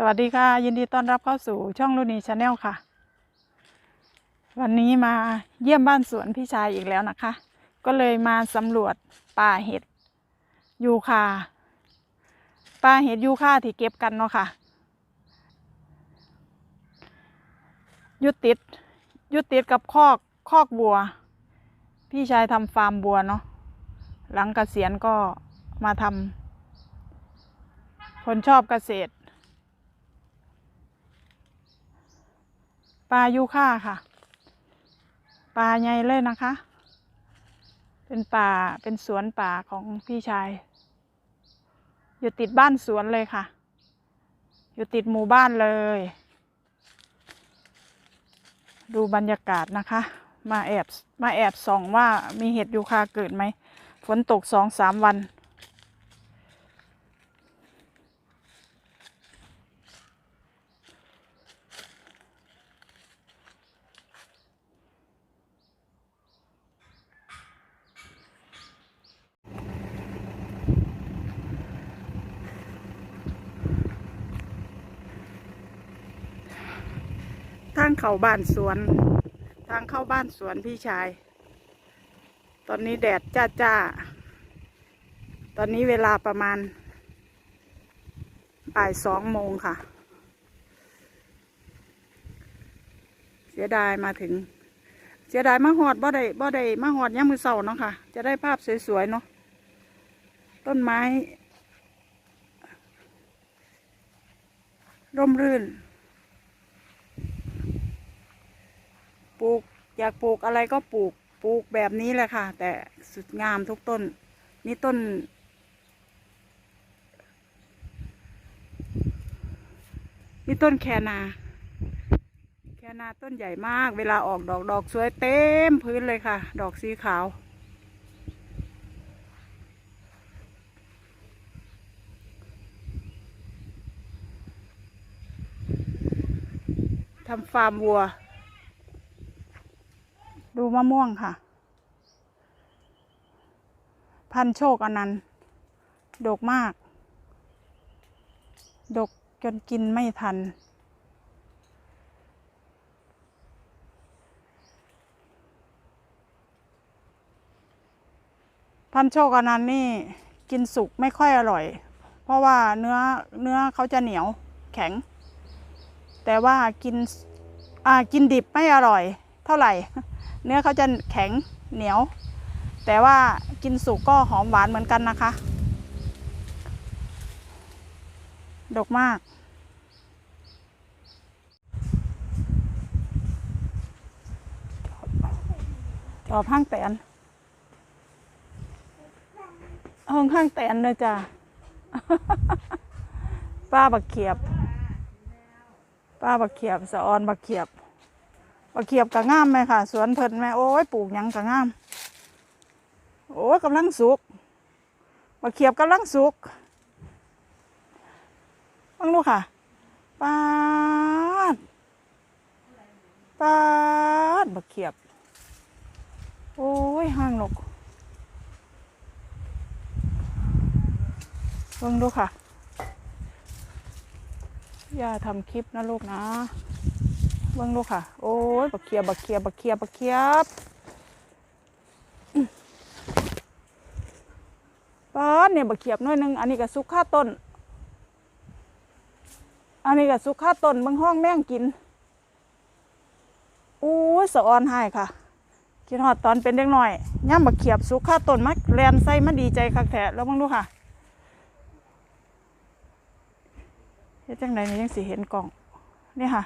สวัสดีค่ะ ยินดีต้อนรับเข้าสู่ช่องลูนีชาแนลค่ะ วันนี้มาเยี่ยมบ้านสวนพี่ชายอีกแล้วนะคะ ก็เลยมาสำรวจป่าเห็ดยูคาป่าเห็ดยูคาที่เก็บกันเนาะค่ะยุติดยุติดกับคอกคอกบัว พี่ชายทำฟาร์มบัวเนาะหลังเกษียณก็มาทำคนชอบเกษตร ปลายูค่าค่ะ ปลาใหญ่เลยนะคะ เป็นป่าเป็นสวนป่าของพี่ชาย อยู่ติดบ้านสวนเลยค่ะ อยู่ติดหมู่บ้านเลย ดูบรรยากาศนะคะ มาแอบมาแอบส่องว่ามีเห็ดยูคาเกิดไหม ฝนตกสองสามวัน ทางเข้าบ้านสวน ทางเข้าบ้านสวนพี่ชาย ตอนนี้แดดจ้าจ้าๆตอนนี้เวลาประมาณบ่ายสองโมงค่ะ เสียดายมาถึง เสียดายมาหอดบ่ได้บ่ได้มาหอดย่ามือเสาเนาะค่ะ จะได้ภาพสวยๆเนาะ ต้นไม้ ร่มรื่น ปลูก อยากปลูกอะไรก็ปลูกปลูกแบบนี้แหละค่ะ แต่สุดงามทุกต้น นี่ต้น นี่ต้นแคนาแคนาต้นใหญ่มาก เวลาออกดอกดอกสวยเต็มพื้นเลยค่ะ ดอกสีขาวทำฟาร์มวัว มะม่วงค่ะ พันโชคอนันต์ดกมาก ดกจนกินไม่ทัน พันโชคอนันต์นี่กินสุกไม่ค่อยอร่อย เพราะว่าเนื้อเนื้อเขาจะเหนียวแข็ง แต่ว่ากินอ่ากินดิบไม่อร่อยเท่าไหร่ เนื้อเขาจะแข็งเหนียว แต่ว่ากินสุกก็หอมหวานเหมือนกันนะคะ ดกมาก จอบห้างแตนห้องห้างแตนเลยจ้ะป้าบักเขียบ ป้าบักเขียบสะออนบักเขียบ บักเขียบกะงามไหมค่ะ สวนเพิ่นแม่โอ้ยปลูกหยังกะงาม โอ้ยกำลังสุกบักเขียบกำลังสุกฟังดูค่ะปาดปาดบักเขียบ โอ้ยห้างนกเบิ่งดูค่ะ อย่าทำคลิปนะลูกนะ เบิ่งดูค่ะ โอ้ยบักเขียบบักเขียบบักเขียบบักเขียบป้านเนี่ยบักเขียบน้อยหนึงอันนี้ก็สุกข้าต้น อันนี้ก็สุกข้าต้นเบางห้องแม่งกินโอ้ยสะออนหายค่ะกินหอดตอนเป็นเด็กหน่อยย่ำบักเขียบสุกข้าต้นมักแลนใส่มาดีใจคักแท้แล้วเบังดูค่ะเฮ็ดจังไดนี่ยังสิเห็นกล่อง นี่ค่ะ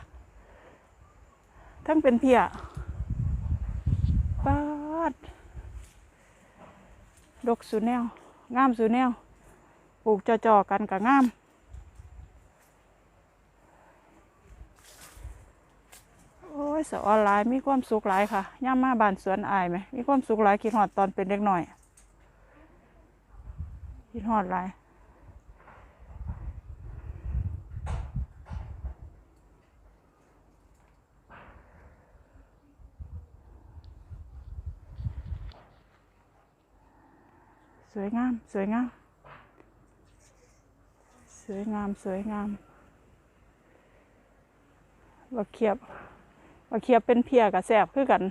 ทั้งเป็นเพียปาด ดกสูแนว งามสูแนว ปลูกจอๆกันกับงาม โอ้ยสะออนหลายมีความสุขหลายค่ะย่ามมาบานสวนอายไหม มีความสุขหลายคิดหอดตอนเป็นเด็กหน่อยคิดหอดหลาย สวยงาม สวยงาม สวยงาม สวยงามบักเขียบบักเขียบเป็นเพียกับแสบคือกัน